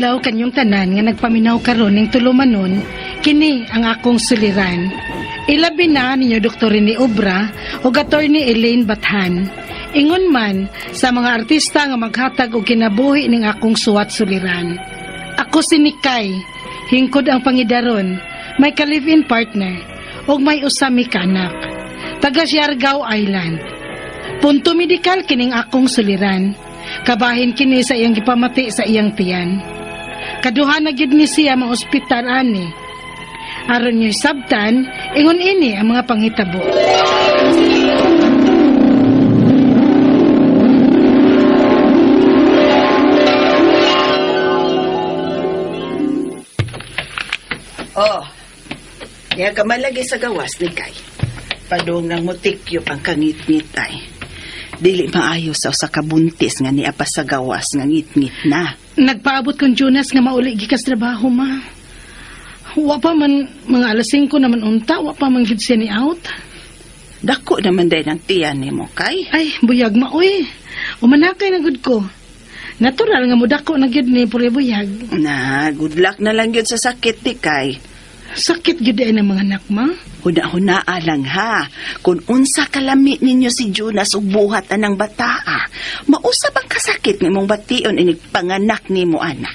adlaw kanyong tanan nga nagpaminaw karon ning tulumanon, kini ang akong suliran. Ilabi na ninyo Dr. ni Obra o Attorney Elaine Bathan. Ingon man sa mga artista nga maghatag og kinabuhi ning akong suwat suliran. Ako si Nikay, hingkod ang pangidaron, may ka-live-in partner, ug may usami ka anak. Taga Siargao Island. Punto medikal kining akong suliran. Kabahin kini sa iyang gipamati sa iyang tiyan. Kaduha na gyud ni siya mga ospital ani. Aron niyo sabtan, ingon ini ang mga panghitabo. Oh, kaya ka malagi sa gawas ni Kay. Padung ng mutikyo pang kangit-ngit ay. Dili maayo sa usa ka buntis nga ni apa sa gawas nga ngit-ngit na. Nagpaabot kong Jonas nga mauli gikas trabaho ma. Wa pa man mga alas 5 naman unta, wa pa man gid siya ni out. Dako naman day ng tiyan ni mo, Kay. Ay, buyag ma uy. Umanakay na gud ko. Natural nga mudako na gyud ni pure buyag. Na, good luck na lang yun sa sakit ni Kay. Sakit gyud ay ng mga anak ma. Huna-hunaa lang ha. Kung unsa kalami ninyo si Jonas ug buhat anang bataa, mausab ang kasakit ni mong bation inig panganak ni mo, ana.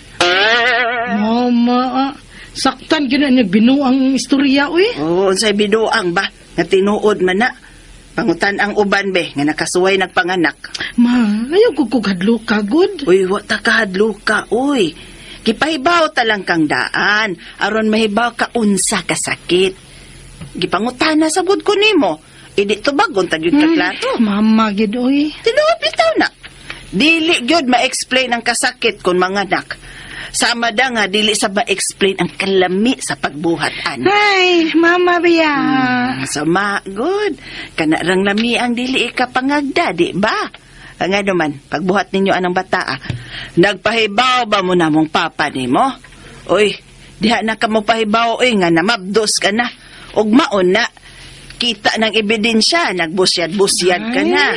Mama, saktan gyud na binuang istorya uy. Oo, unsay biduang ba? Nga tinuod man na. Pangutan ang uban be, nga nakasuway nagpanganak. Ma, ayaw ko kugadlo ka, good. Uy, wa ta kahadlo ka, uy. Gipahibaw talang kang daan, aron mahibaw ka unsa ka sakit. Gipangutana sa bud ko nimo. Idi to bagon tag yun ka klaro. Mama, gid, uy. Tinuod bitaw na. Dili gyud ma-explain ang kasakit kon manganak. Sama da nga dili sa ma-explain ang kalami sa pagbuhat ana. Ay, mama, biya. Sama, good. Kana rang lami ang dili ka pangagda, di ba? Ang Nga naman, pagbuhat ninyo anang bata, ah, nagpahibaw ba mo na mong papa ni mo? Uy, diha na ka mo pahibaw, uy, nga namabdos ka na. Ug maon na, kita ng ebidensya, nagbusyad-busyad ka na.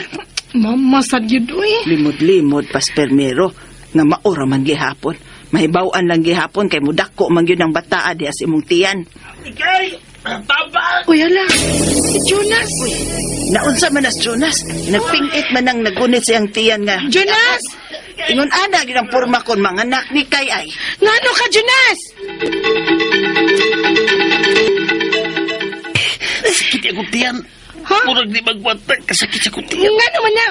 Mama, sad yun, uy. Limod-limod, paspermero, nga maura man gihapon. Mahibawaan lang gihapon kay mudako man yun ang bataa diha sa imong tiyan. Ikay! Taba! Uy, ala. Si Jonas. Naunsa man as Jonas, nagpingit man ang nagunit sa iyang tiyan nga. Jonas! Ingon ana gid ang porma kon mga anak ni kay ay. Ngano ka, Jonas? Sakit akong tiyan. Ha? Murag di magwantag kasakit sa akong tiyan. Ngano man na?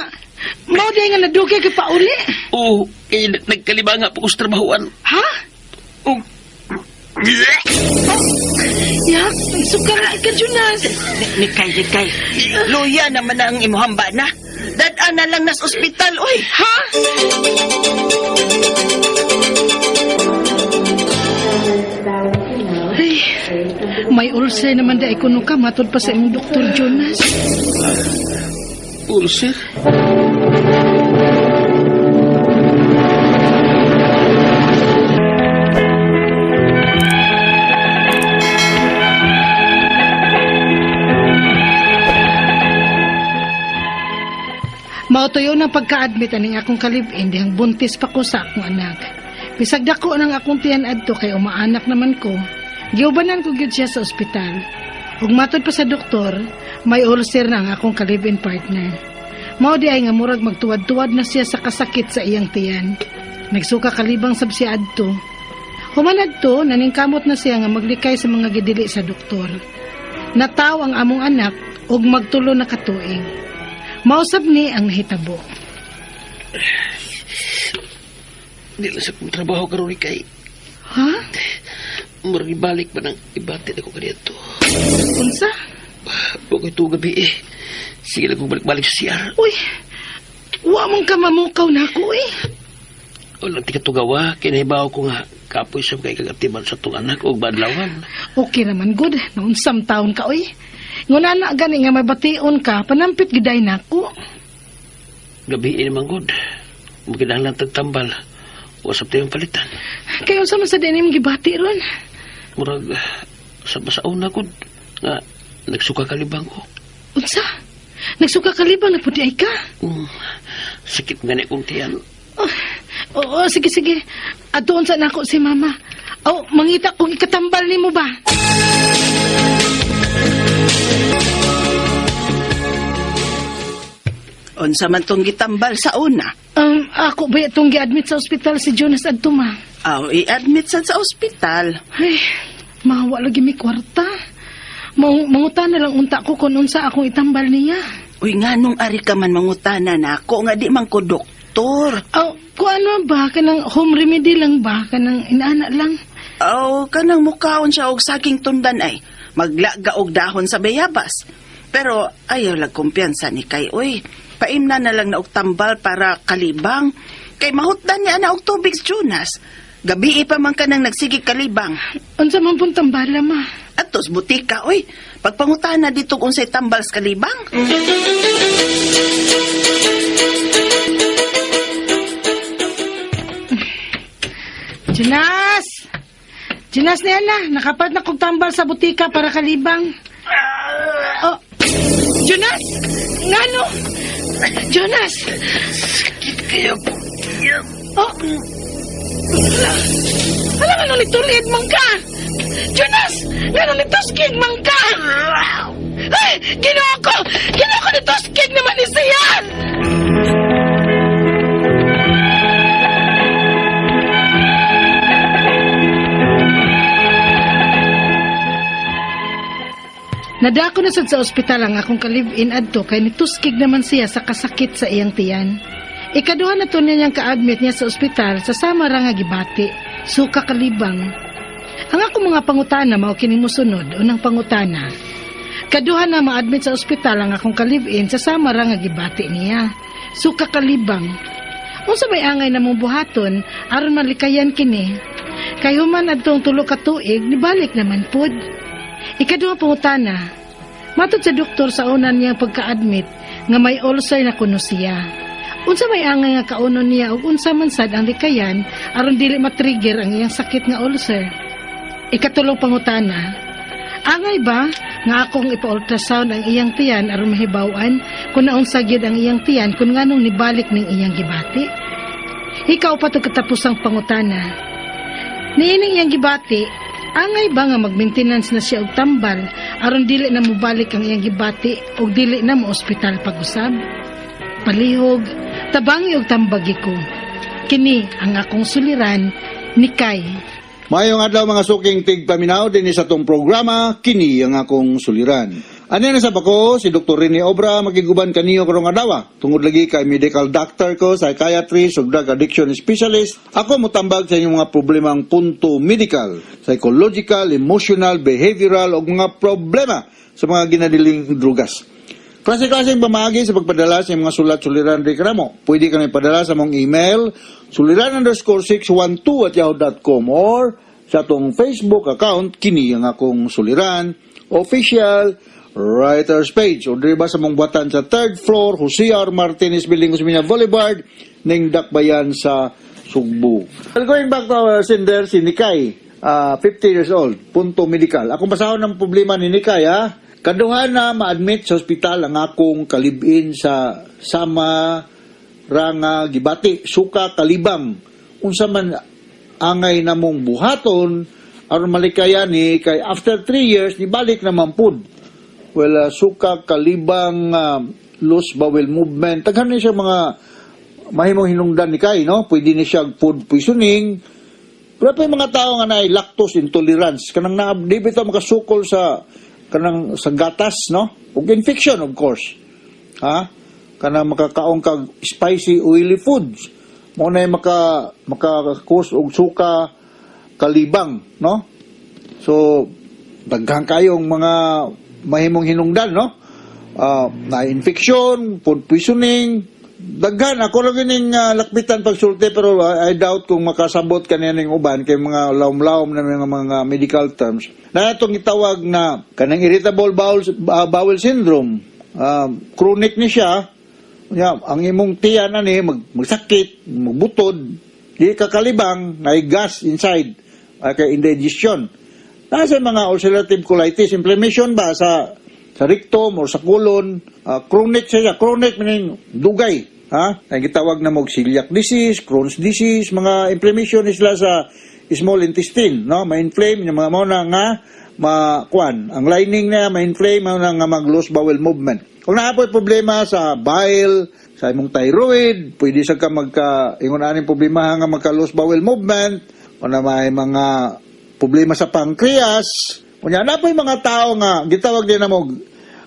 Mao di nga nadugay kay pauli. Oo, kaya nag- nagkalibanga po ko sa trabahoan. Ha? Oo. Ya, suka na ka, Jonas. Ni, ni kay ni kay. Luya naman ang imuhamba na. Dad-an na lang nas ospital oy. Ha? Ay, may ulcer naman da kuno ka matod pa sa imong Dr. Jonas. Ulcer? Mautuyo ng pagka-admit aning akong kalibin dihang buntis pa ko sa akong anak. Bisag dako ng akong tiyan adto kay umaanak naman ko. Giubanan ko gyud siya sa ospital. Ug matod pa sa doktor, may ulcer na ang akong kalibin partner. Mao di ay nga murag magtuwad-tuwad na siya sa kasakit sa iyang tiyan. Nagsuka kalibang sab siya adto. Human adto, naningkamot na siya nga maglikay sa mga gidili sa doktor. Nataw ang among anak ug magtulo na katuig. Mausap ni ang nahitabo. Di lang sa kong trabaho karon ni kay. Ha? Murag ibalik man ang ibatid ako kanito. Unsa? Huwag ito gabi eh. Sige lang kong balik-balik sa CR. Uy, wa mong ka mamukaw na ako eh. Walang tikatugawa. Kinahibaw ko nga kapoy sa kay kagatiban sa itong anak o badlawan. Okay naman, good. Naunsam taon ka, uy. Nguna na gani nga mabation ka, panampit giday na ako. Gabi naman good. Magkailangan lang tagtambal. Usap tayong palitan. Kaya unsa man sa dinim gibati ron. Murag sa basauna good. Nga nagsuka kalibang ko. Unsa? Nagsuka ka libang na puti ay ka. Mm, sakit nga na kong tiyan. Oh, Oo, sige, sige. At doon sa nako si mama. Oh, mangita kung ikatambal ni mo ba? Unsa man tong gitambal sa una? Um, ako ba itong gi-admit sa ospital si Jonas Adtuma? Aw, i-admit sad sa ospital. Ay, mahawa lagi mi kwarta. Mang, mangutan na lang unta ko kung unsa akong itambal niya. Uy, nga nung ari ka man mangutana na ako, nga di man ko doktor. Oh, kung ano ba? Kanang home remedy lang ba? Kanang inaana lang? Aw, kanang mukaon siya og saging tundan ay. Maglaga og dahon sa bayabas. Pero ayaw lang kumpiyansa ni kay uy. Paimna na lang na og tambal para kalibang. Kay mahutdan niya na og tubig Jonas. Gabi pa man ka nang nagsige kalibang. Unsa man pong tambala ma? Atos butika, uy. Pagpangutana dito kung sa'y tambal sa kalibang. Jonas! Jonas na yan na. Nakapat na kong tambal sa butika para kalibang. Oh, Jonas! Ngano? Jonas! Kaya po. Oh! Wala nga nung nitulid mong ka! Jonas! Nga nung nituskig mong ka! Ay! Ginawa ko! Ginawa ko nituskig naman ni Siyan! Nadako na sad sa ospital ang akong kalib-in adto kay nituskig naman siya sa kasakit sa iyang tiyan. Ikaduha na to niya niyang ka-admit niya sa ospital sa sama ra nga gibati, suka kalibang. Ang ako mga pangutana mao kini mosunod unang pangutana. Kaduha na ma-admit sa ospital ang akong kalib-in sa sama ra nga gibati niya, suka kalibang. Unsa may angay na mong buhaton aron malikayan kini? Kay human adtong tulo ka tuig nibalik naman pud. Ikaduha pangutana. Matod sa doktor sa unan niyang pagka-admit nga may ulcer na kuno siya. Unsa may angay nga kaunon niya ug unsa man sad ang likayan aron dili matrigger ang iyang sakit nga ulcer. Ikatulong pangutana. Angay ba nga akong ipa-ultrasound ang iyang tiyan aron mahibaw-an kung naunsa gyud ang iyang tiyan kung nganong nibalik ning iyang gibati? Ikaw pa to katapusang pangutana. Niining iyang gibati, angay ba nga mag-maintenance na siya og tambal aron dili na mobalik ang iyang gibati og dili na mo ospital pag-usab? Palihog, tabangi og tambagi ko. Kini ang akong suliran ni Kay. Mayong adlaw mga suking tigpaminaw din sa tong programa kini ang akong suliran. Ano na sa bako si Dr. Rene Obra magiguban kaniyo karong adlaw. Tungod lagi kay medical doctor ko, psychiatrist ug drug addiction specialist. Ako motambag sa inyong mga problemang punto medical, psychological, emotional, behavioral ug mga problema sa mga ginadiling drugas. Klase-klaseng pamagi sa pagpadala sa mga sulat-suliran di kanamo. Pwede kami padala sa mong email, suliran underscore 612 at yahoo.com or sa atong Facebook account, kini ang akong suliran, official writer's page. O di ba sa mong buwatan sa third floor, Jose R. Martinez Building, Usminia Boulevard, ning Dakbayan sa Sugbo. Well, going back to our sender, si Nikay, ah, 50 years old, punto medical. Akong basahon ng problema ni Nikay, ha? Kaduha na ma-admit sa ospital ang akong kalibin sa sama ranga gibati suka kalibang unsa man angay namong buhaton aron malikayan ni kay after 3 years nibalik naman pud well uh, suka kalibang uh, loose bowel movement. Daghan ni siya mga mahimong hinungdan ni kay no? Pwede ni siya food poisoning. Pero pa mga tao nga na lactose intolerance. Kanang na di bitaw makasukol sa kanang sa gatas no? Ug infection of course. Ha? Kanang makakaong kag spicy oily foods. Mo na maka maka-cause og suka kalibang no? So daghang kayong mga mahimong hinungdan no? Ah, na infection food poisoning. Daghan ako ra gining uh, lakbitan pagsulti pero uh, I doubt kung makasabot kaniya ning uban kay mga lawom-lawom na mga, mga medical terms. Na itong itawag na kanang irritable bowel uh, bowel syndrome um, chronic ni siya ya ang imong tiyan ani mag, magsakit magbutod di kakalibang na gas inside uh, kay indigestion nasa mga ulcerative colitis inflammation ba sa sa rectum or sa colon uh, chronic siya chronic meaning dugay ha? Ang gitawag na mog celiac disease, Crohn's disease, mga inflammation isla sa small intestine, no? Ma-inflame yung mga mo na nga makuan. Ang lining na ma-inflame na nga mag-loose bowel movement. Kung naapoy problema sa bile, sa imong thyroid, pwede sa ka magka, ingon aning problema nga magka-loose bowel movement, o na may mga problema sa pancreas, kunya na po yung mga tao nga, gitawag din na mo,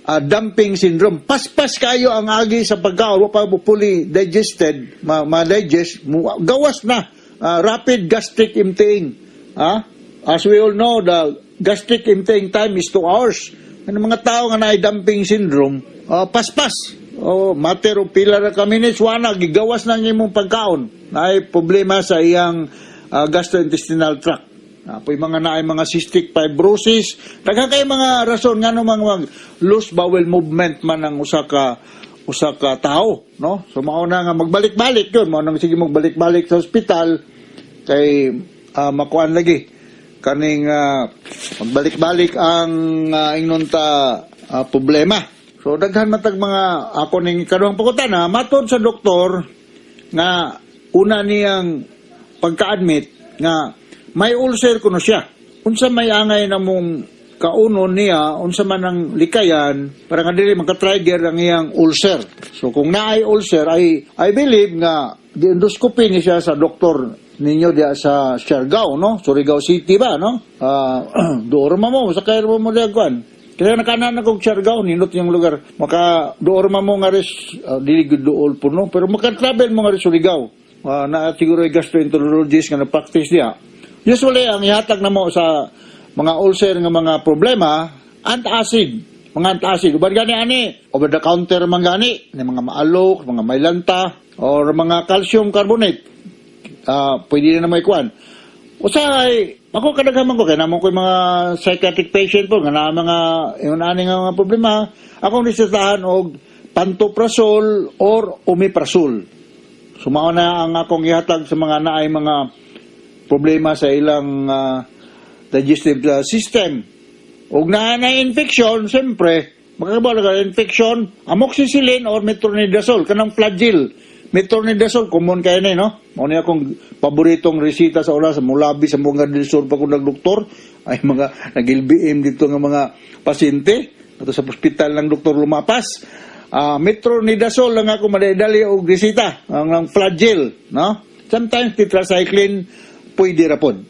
ah, dumping syndrome. Paspas kayo ang agi sa pagkaon, wa pa fully digested, ma- ma-digest, mu- gawas na. Ah, rapid gastric emptying. Ah? As we all know, the gastric emptying time is 2 hours. Ano mga tao nga na dumping syndrome, ah, paspas. Oh, matter of pila ra ka minutes, wana, gigawas na ang imong pagkaon. Na ay problema sa iyang ah, gastrointestinal tract. Apoy mga naay mga cystic fibrosis. Daghang kay mga rason nga no mga mag loose bowel movement man ang usa ka usa ka tao, no? So mao na nga magbalik-balik yun, mao nang sige magbalik-balik sa ospital kay ah, makuan lagi kaning ah, magbalik-balik ang uh, ingnon ah, problema. So daghan matag mga ako ning kaduhang pagkutana matod sa doktor nga una niyang pagka-admit nga may ulcer kuno siya. Unsa may angay na mong kaunon niya, unsa man ang likayan, para nga dili maka-trigger ang iyang ulcer. So kung naay ulcer, I, I believe nga di endoscopy ni siya sa doktor ninyo diya sa Siargao, no? Surigao City ba, no? Ah, doon mo, sa kayo mo diya kwan. Kaya nakanan akong Siargao, ninot yung lugar. Maka doon mo nga rin, uh, dili gud dool po, no? Pero maka-travel mo nga rin Surigao. Ah, na siguro yung gastroenterologist nga na-practice diya. Usually, ang ihatag na mo sa mga ulcer nga mga problema, antacid. Mga antacid. Uban gani ani, over the counter man gani, ni mga maalok, mga maylanta, or mga calcium carbonate. Ah, pwede na may kuan. Usay, ako kadaghaman ko kay namon ko yung mga psychiatric patient po nga mga yung ani nga mga problema, akong nisitahan og pantoprazole or omeprazole. Sumao na ang akong ihatag sa mga naay mga problema sa ilang ah, digestive ah, system. Ug na na infection, siyempre, makakabaw na infection, amoxicillin or metronidazole, kanang flagyl. Metronidazole, common kayo na, eh, no? Ni akong paboritong resita sa oras, mulabi, sa mga del sur pa kung nagdoktor, ay mga nag-LBM dito ng mga pasyente, ato sa hospital ng doktor lumapas. Ah, metronidazole lang ako madali og resita, ang, ang flagyl, no? Sometimes tetracycline pwede ra pod.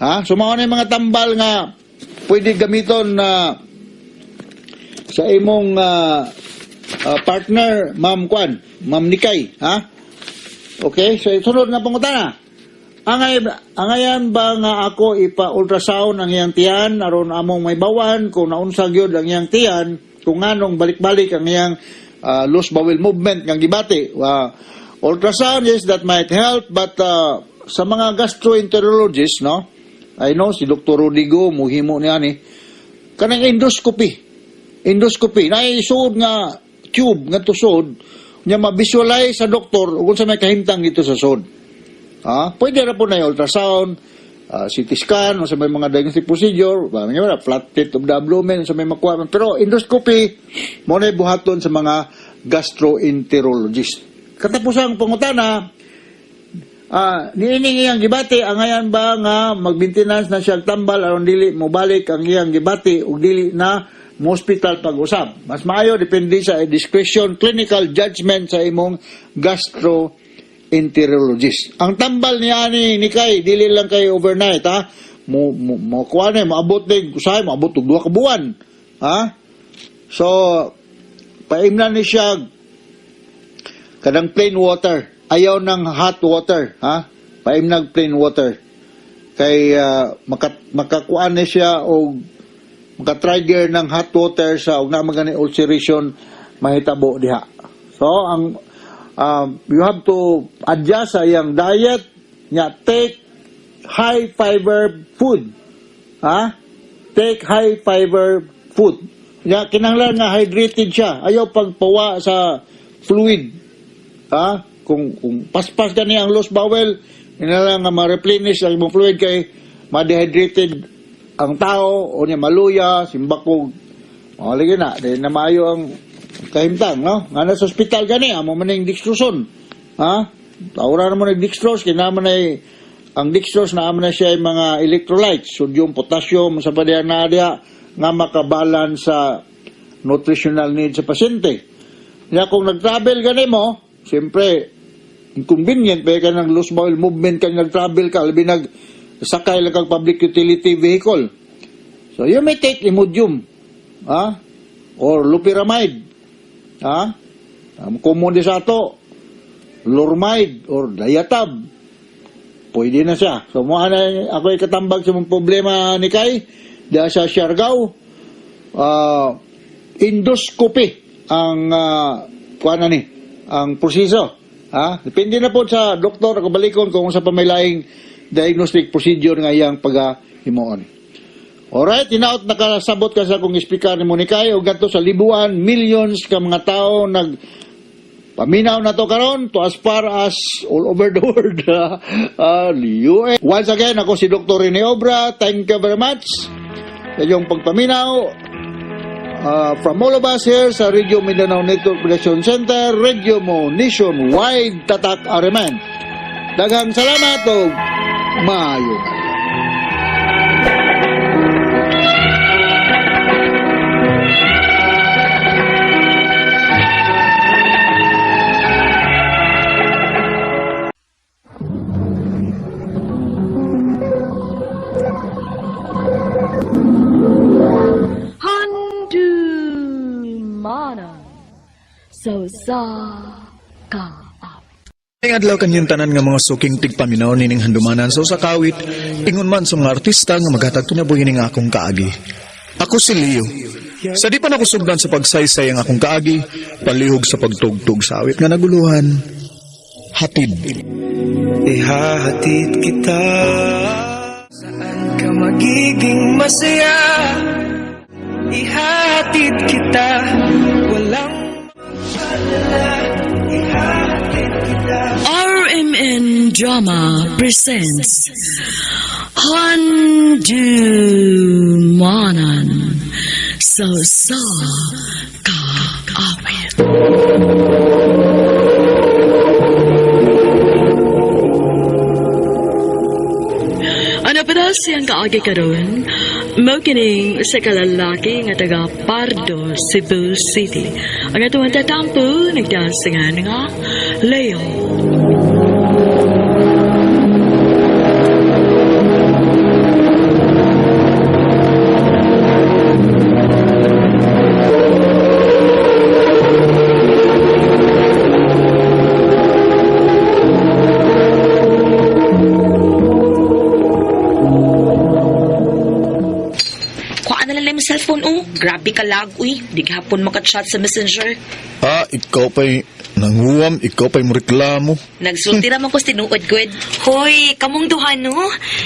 Ha? So mao na yung mga tambal nga pwede gamiton na sa imong ah, ah, partner, Ma'am Kwan, Ma'am Nikay, ha? Okay, so sunod nga pangutana. Angay angayan ba nga ako ipa-ultrasound ang iyang tiyan aron among may bawan kung naunsa gyud ang iyang tiyan kung nganong balik-balik ang iyang ah, loose bowel movement nga gibati. Wa ultrasound yes that might help but ah, sa mga gastroenterologists no? I know si Dr. Rodrigo muhimo niya ni kanang endoscopy. Endoscopy. Na isuod nga tube nga tusod nya ma-visualize sa doktor kung sa may kahimtang dito sa sod. Ha? Pwede ra po na yung ultrasound ah, CT scan o sa may mga diagnostic procedure ba wala flat plate of the abdomen sa may makuha pero endoscopy mo na buhaton sa mga gastroenterologist. Katapos ang pangutana Ah, niining iyang gibati ang ayan ba nga magbintinas na siya tambal aron dili mo balik ang iyang gibati ug dili na mo hospital pag-usab. Mas maayo depende sa discretion clinical judgment sa imong gastroenterologist. Ang tambal ni ani ni kay dili lang kay overnight ha. Mo mo, mo kuha na maabot din usahay maabot og duha ka buwan. Ha? So paimnan ni siya kadang plain water ayaw ng hot water ha? Paimnag plain water. Kay uh, maka, makakuan na siya o maka-trigger ng hot water sa og na magani ulceration mahitabo diha. So ang um, you have to adjust sa iyang diet nya take high fiber food ha? Take high fiber food. Nya kinahanglan nga hydrated siya. Ayaw pagpawa sa fluid ha kung kung paspas ka niya ang loose bowel lang nga ma-replenish ang imong fluid kay ma-dehydrated ang tao o niya maluya simbakog o lagi na dahil na ang kahimtang, no? Nga na sa ospital gani, amo man yung dextroson. Ha? Taura naman yung dextrose, kinaman na ang dextrose na na siya yung mga electrolytes, sodium, potassium, sa padya na dia, nga makabalan sa nutritional needs sa pasyente. Kaya kung nag-travel gani mo, siyempre, inconvenient, pa ka ng loose bowel movement ka nag-travel ka, labi nag sakay lang kang public utility vehicle. So you may take Imodium, ha? Or Loperamide, ha? Um, common sa ato, Lormide or Diatab. Pwede na siya. So mo na ako ay katambag sa mga problema ni Kai, diya sa Siargao. Ah, endoscopy ang uh, kuana ni, ang proseso. Ha? Depende na po sa doktor ako balikon kung sa pamilaing diagnostic procedure nga iyang pagahimuon. Alright, tinaot nakasabot ka sa kung ispikar ni Monikay o gato sa libuan, millions ka mga tao nag paminaw na to karon to as far as all over the world. uh. Once again, ako si Dr. Rene Obra. Thank you very much sa iyong pagpaminaw. Uh, from all of us here sa Radio Mindanao Network Production Center, Radio Mo Nationwide Tatak Areman. Daghang salamat o maayo. So sa ka. Ing adlaw kanyang tanan nga mga suking tigpaminaw nining handumanan sa usa ka awit ingon man sa mga artista nga maghatag kinabuhi ning akong kaagi. Ako si Leo. Sa di pa nakusugdan sa pagsaysay ang akong kaagi, palihog sa pagtugtog sa awit nga naguluhan. Hatid. Ihahatid kita Saan ka magiging masaya Ihahatid kita Walang RMN Drama presents Handumanan. So sa ka. Awit. Ano pa daw siyang kaagi karon? Mo kining sa kalalaki nga taga Pardo, Cebu City. Ang atuang tatampo, nagdasingan nga Leo. Grabe ka lag, uy. Di gahapon makachat sa messenger. Ah, ikaw pa'y nanguwam, ikaw pa'y reklamo. Nagsulti raman ko tinuod, good. Hoy, kamong duha no?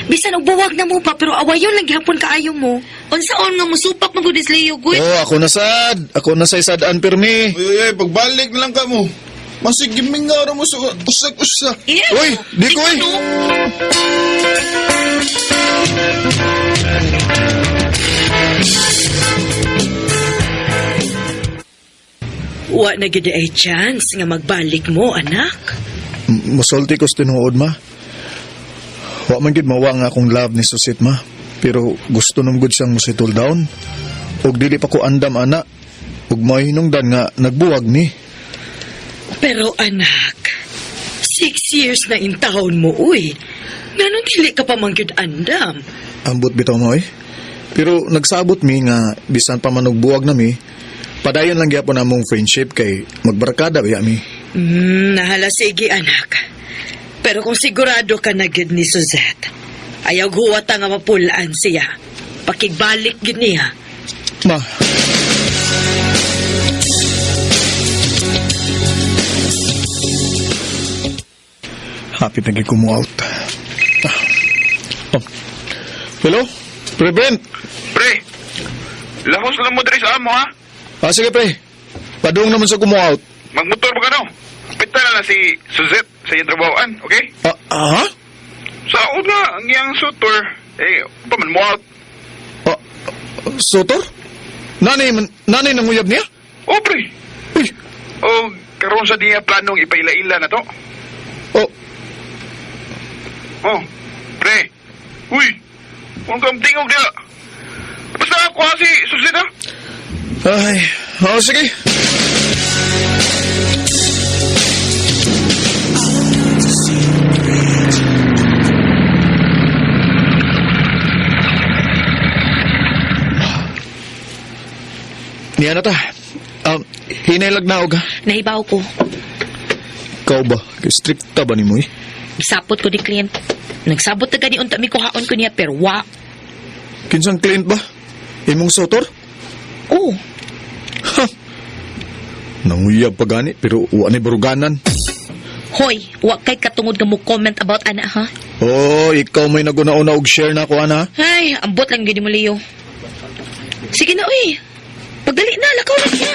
Bisan og buwag na mo pa pero awayon lang gihapon kaayo mo. Unsaon nga musupak magudis Leo, good. Oh, ako na sad. Ako na sa sadaan pirmi. Uy, uy, uy, pagbalik na lang ka mo. Masigiming nga mo sa usak-usa. Ew. Uy, di ko eh. ano? Wa na gid ay chance nga magbalik mo, anak. M- Musulti ko tinuod, ma. Wa man gid mawa nga akong love ni Susit, ma. Pero gusto nung gud siyang musitol down. Og dili pa ko andam, ana. Ug mo hinungdan nga nagbuwag ni. Pero anak, six years na in taon mo, uy. Ganun dili ka pa mangyud andam. Ambot bitaw mo, eh. Pero nagsabot mi nga bisan pa man og buwag na mi, padayon lang gyapon among friendship kay magbarkada ba mi. Hmm, nahala sige, anak. Pero kung sigurado ka na gid ni Suzette, ayaw huwata nga mapulaan siya. Pakigbalik gid niya. Ma, Happy na gyud ko mo out. Ah. Oh. Hello? Pre Brent? Pre, lahos lang mo diri sa amo, ha? Ah, sige pre. Padung naman sa kumo out. Magmotor ba ka no? Pita na lang si Suzette sa iyong trabawaan, okay? Ah, ah? Sa una, ang iyang sutor, eh, pa man mo out. ah Sotor? Nanay, man- nanay nanguyab niya? Oh, pre. Uy, O karon sa diya planong ipaila-ila na to? Oh, Oh, pre. Uy, huwag kang tingog niya. Basta ako ha si Susit ha? Ay, oh, sige. Niya na ta. Um, hinailag na og. Nahibaw ko. Ikaw ba? Kay strikta ba ni mo eh? Isapot ko ni client. Nagsabot na gani unta mi kuhaon ko niya pero wa. Kinsang client ba? Imong sotor? Oh, Ha! Nanguyab pa gani, pero wa ni baruganan. hoy, wa kay katungod nga mo comment about ana ha. Oh, ikaw may naguna-una og share na ko ana. Ay, ambot lang gini mo Leo. Sige na uy. Pagdali na, lakaw na niya.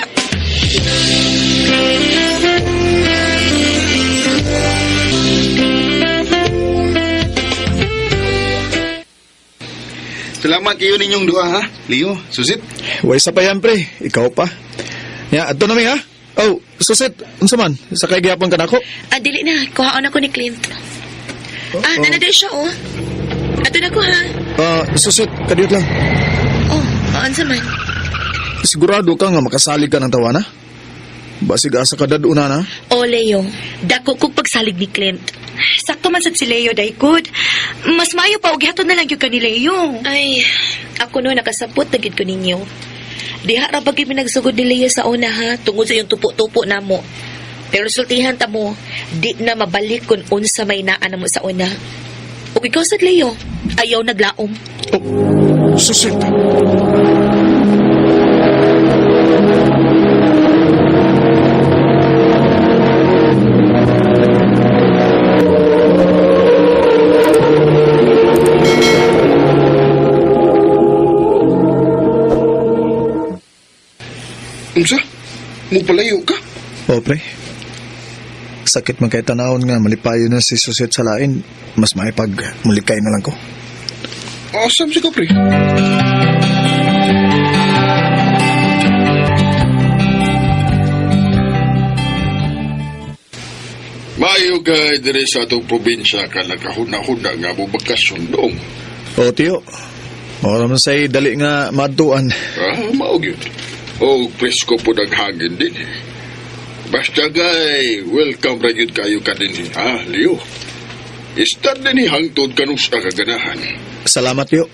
Salamat kayo ninyong dua ha. Leo, Susit. Way sa pa yan, pre. Ikaw pa. Ya, adto na mi ha. Oh, susit, unsa man? Sa kay gyapon ka nako? Ah, dili na. Kuhaon ako ni Clint. Ah, oh. nanaday siya, oh. Ato na ko, ha? Ah, susit, kadiyot lang. Oh, maan sa man. Sigurado ka nga makasalig ka ng tawana? Basig asa ka daduna na? Oh, Leo. Dako kong pagsalig ni Clint. Sakto man sad si Leo, day good. Mas mayo pa, og hatod na lang yung ni Leo. Ay, ako no, nakasapot na gid ko ninyo. Diha ra bagay minagsugod ni Leo sa una, ha? Tungod sa yung tupo-tupo na mo. Pero sultihan ta mo, di na mabalik kung unsa may naan na mo sa una. Ug ikaw sad Leo, ayaw naglaom. Oh, susit. Unsa? Mo palayo ka? Pre. Sakit man kay tanawon nga malipayo na si susit sa lain. Mas maipag mulikay na lang ko. Asam si ka, pre. Mayo ka dire sa atong probinsya ka nakahuna-huna nga mo bakasyon doong. Oh, tiyo. Ora man say dali nga maduan. Ah, yun. O presko po naghangin din. Basta gay, welcome ra yun kayo ka din. Ah, Leo. Istad din hangtod kanus sa kaganahan. Salamat, tiyo.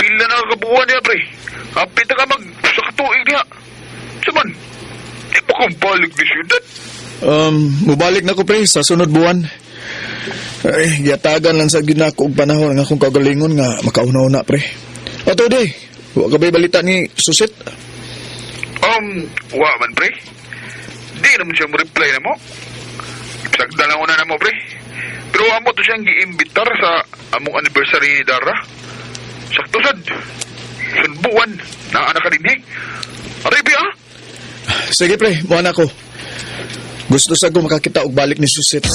Pila na kabuuan niya, pre. Hapit na ka mag sa katuig niya. Saman, di pa kang balik ni siyudad. Um, mubalik na ko pre sa sunod buwan. Ay, giyatagan lang sa ginako og panahon nga akong kagalingon nga makauna-una pre. Ato day, wa ka ba'y balita ni Susit? Um, wa man, pre. Di naman siya mo-reply na mo. Sagda lang una na mo, pre. Pero amo to siyang giimbitar sa among anniversary ni Dara. Sakto sad. Sunbuan. Na anak ka din eh. Aribi ah. Sige pre, mo na ko. Gusto sa ko makakita og balik ni Susit.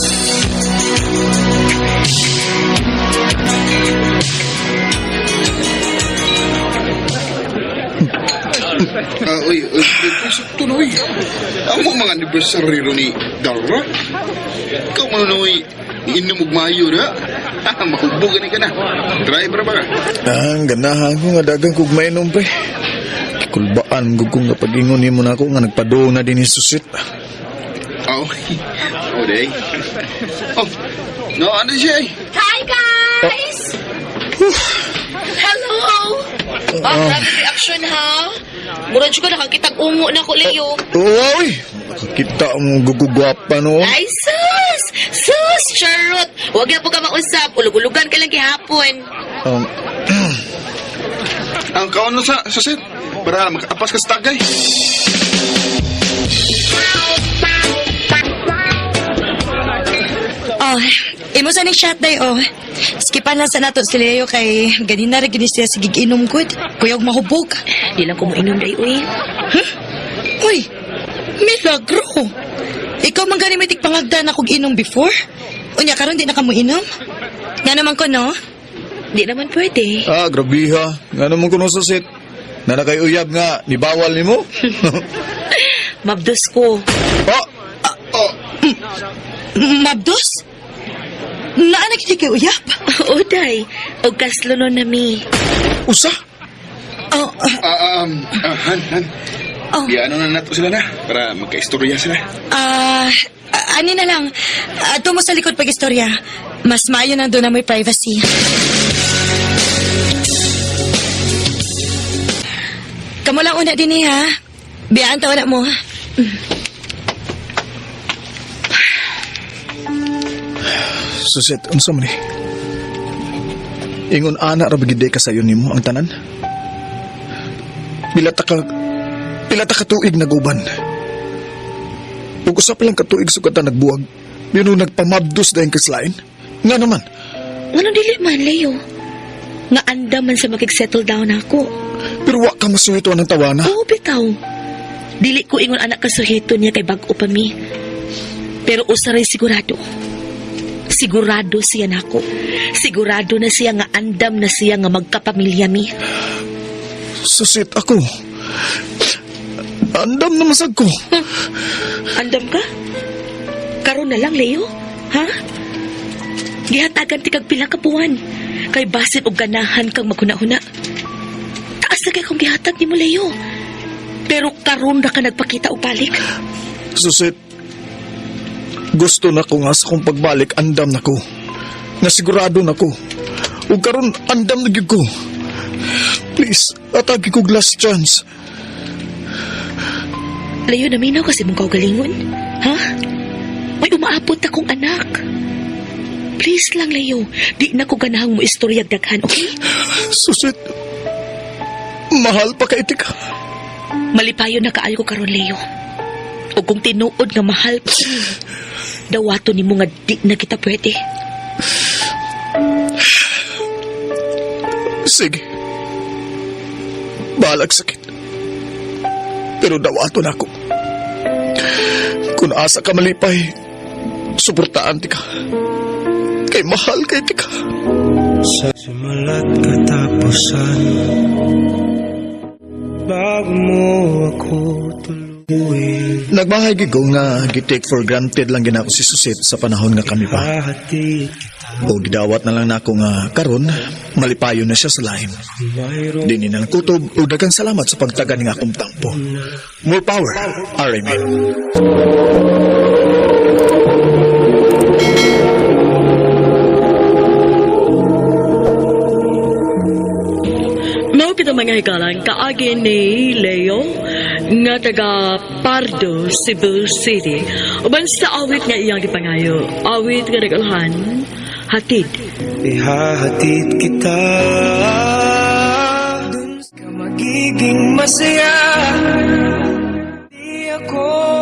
Ah, uy, uy, uy, sakto na, uy. Amo mga anniversary ro ni Dara. Ikaw mo na, uy, inom og mayo na. Ah, mahubog ka na. Driver ba ka? Ah, ang ganahan ko nga dagang kog mainom pre. Kulbaan gug kong napagingon nimo na ako nga nagpaduong na din ni Susit. Oh, oh, day. Oh, no, ano siya eh? Hi, guys! Hello! Ah, grabe reaction, ha? Murad ko nakakitag ungo na ko, Leo. Oh, uy! Nakakita mo gugugwapa no. Ay, sus! Sus! Charot! Huwag na po ka mausap. Ulug-ulugan ka lang gihapon. Um, Ang kaon na sa, sa set. Para makaapas ka sa tagay. Oh, imo sa ni chat day oh. Skipan lang sa nato si Leo kay ganina ra gini siya sige inom good. Kuya og mahubog. Di lang ko mo inom day, uy. Uy, milagro. Ikaw man gani may tig pangagdan akong inom before? Unya, karon di na ka mo inom? Nga naman ko, no? Di naman pwede. Ah, grabe ha. Nga naman kuno susit. Na nakay uyab nga, ni bawal ni mo. Mabdos ko. oh, Mabdos? Naanak hindi kay uyap? O, day. O kaslo no nami. usa? Oh, Ah, um, ah, Han, Han. Oh. Di ano na nato sila na para magkaistorya sila. ah, ah, ani na lang. Ato mo sa likod pag-istorya. Mas maayo na doon na may privacy. Kamu lang una din eh, ha? Biyaan taon na mo. Susit, unsa man ni? Ingon ana ra bagid ka sayo nimo ang tanan. Pilata ka pilata ka tuig naguban. Ug usa pa lang ka tuig sugatan nagbuwag. Yun nagpamabdos dayon kaslain. Nga naman, Ano dili man, Leo? Nga anda man sa makig-settle down ako. pero wa ka masuhito ng tawana. Oo, bitaw. Dili ko ingon anak kasuhito niya kay bag-o pa mi. Pero usaray sigurado. Sigurado siya nako. Sigurado na siya nga andam na siya nga magkapamilya mi. Susit ako. Andam na masag ko. Andam ka? Karon na lang, Leo? Ha? Gihatagan ti kag pila ka buwan. Kay basit og ganahan kang maghuna-huna. Taas na kay kong gihatag ni mo, Leo. Pero karon na ka nagpakita og balik. Susit, gusto na ko nga sa kong pagbalik, andam na ko. Nga sigurado na ko. Ug karon andam na gyud ko. Please, atagi ko last chance. Leo, naminaw kasi mong kaugalingon. Ha? May umaapot akong anak. Please lang, Leo. Di na ko ganahang mo istoryag daghan, okay? Susit, mahal pa ka. Malipayo na kaayo ko karon, Leo. O kung tinuod nga mahal pa dawato ni mo nga di na kita pwede. Sige. Balag sakit. Pero dawato na ako. Kung asa ka malipay, suportaan ti ka. Kay mahal kay ti ka. Sa simulat katapusan Bago mo ako tuluyin Nagmahagi ko nga gitake for granted lang ginako si Susit sa panahon nga kami pa. O gidawat na lang nako nga karon malipayo na siya sa lain. Dini na kutob o dagang salamat sa pagtagan ng akong tampo. More power, RMA. Mao kita mga hikalang kaagi ni Leo nga taga Pardo, Cebu City. Uban sa awit nga iyang dipangayo. Awit nga regalahan, hatid. Ihahatid kita Dun ka magiging masaya Di ako